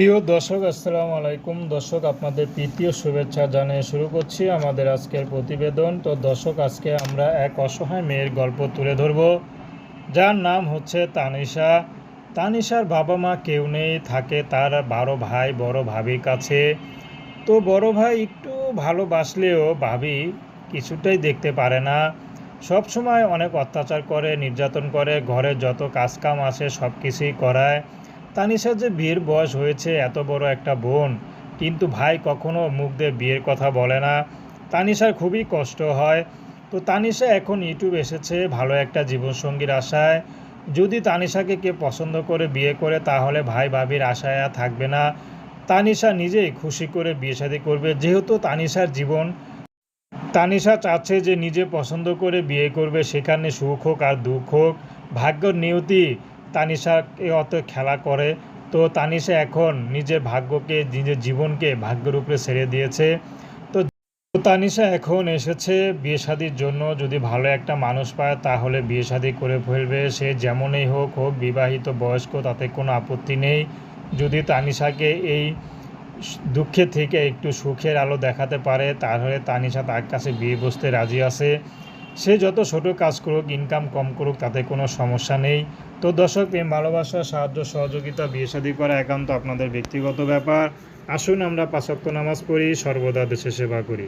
প্রিয় দর্শক, আসসালামু আলাইকুম। দর্শক, আপনাদের প্রীতীয় শুভেচ্ছা জানিয়ে শুরু করছি আমাদের আজকের প্রতিবেদন। তো দর্শক, আজকে আমরা এক অসহায় মেয়ের গল্প তুলে ধরব। যার নাম হচ্ছে তানিশা। তানিশার বাবা মা কেউ নেই, থাকে তার বারো ভাই, বড় ভাবির কাছে। তো বড় ভাই একটু ভালোবাসলেও ভাবি কিছুটাই দেখতে পারে না। সব সময় অনেক অত্যাচার করে, নির্যাতন করে, ঘরে যত কাজকাম আছে সব কিছুই করায়। তানিশার যে বিয়ের বয়স হয়েছে, এত বড় একটা বোন, কিন্তু ভাই কখনো মুখ দিয়ে বিয়ের কথা বলে না। তানিশার খুবই কষ্ট হয়। তো তানিশা এখন ইউটিউব এসেছে ভালো একটা জীবনসঙ্গীর আশায়। যদি তানিশাকে কে পছন্দ করে বিয়ে করে, তাহলে ভাই ভাবির আশায় আর থাকবে না। তানিশা নিজেই খুশি করে বিয়ে শাদী করবে। যেহেতু তানিশার জীবন, তানিশা চাচ্ছে যে নিজে পছন্দ করে বিয়ে করবে, সেখানে সুখ হোক আর দুঃখ হোক। ভাগ্যর নিয়তি তানিশাকে অত খেলা করে। তো তানিশা এখন নিজের ভাগ্যকে, নিজের জীবনকে ভাগ্যের উপরে ছেড়ে দিয়েছে। তো তানিশা এখন এসেছে বিয়ে শাদির জন্য। যদি ভালো একটা মানুষ পায়, তাহলে বিয়ে শাদি করে ফেলবে। সে যেমনই হোক হোক বিবাহিত, বয়স্ক, তাতে কোনো আপত্তি নেই। যদি তানিশাকে এই দুঃখে থেকে একটু সুখের আলো দেখাতে পারে, তাহলে তানিশা তার কাছে বিয়ে বসতে রাজি আছে। সে যত ছোট কাজ করুক ইনকাম কম করুক, তাতে কোনো সমস্যা নেই। তো দর্শক, প্রেম, ভালোবাসা, সাহায্য, সহযোগিতা, বিয়ে শাদী করা একান্ত আপনাদের ব্যক্তিগত ব্যাপার। আসুন আমরা পাঁচক্ত নামাজ পড়ি, সর্বদা দেশে সেবা করি।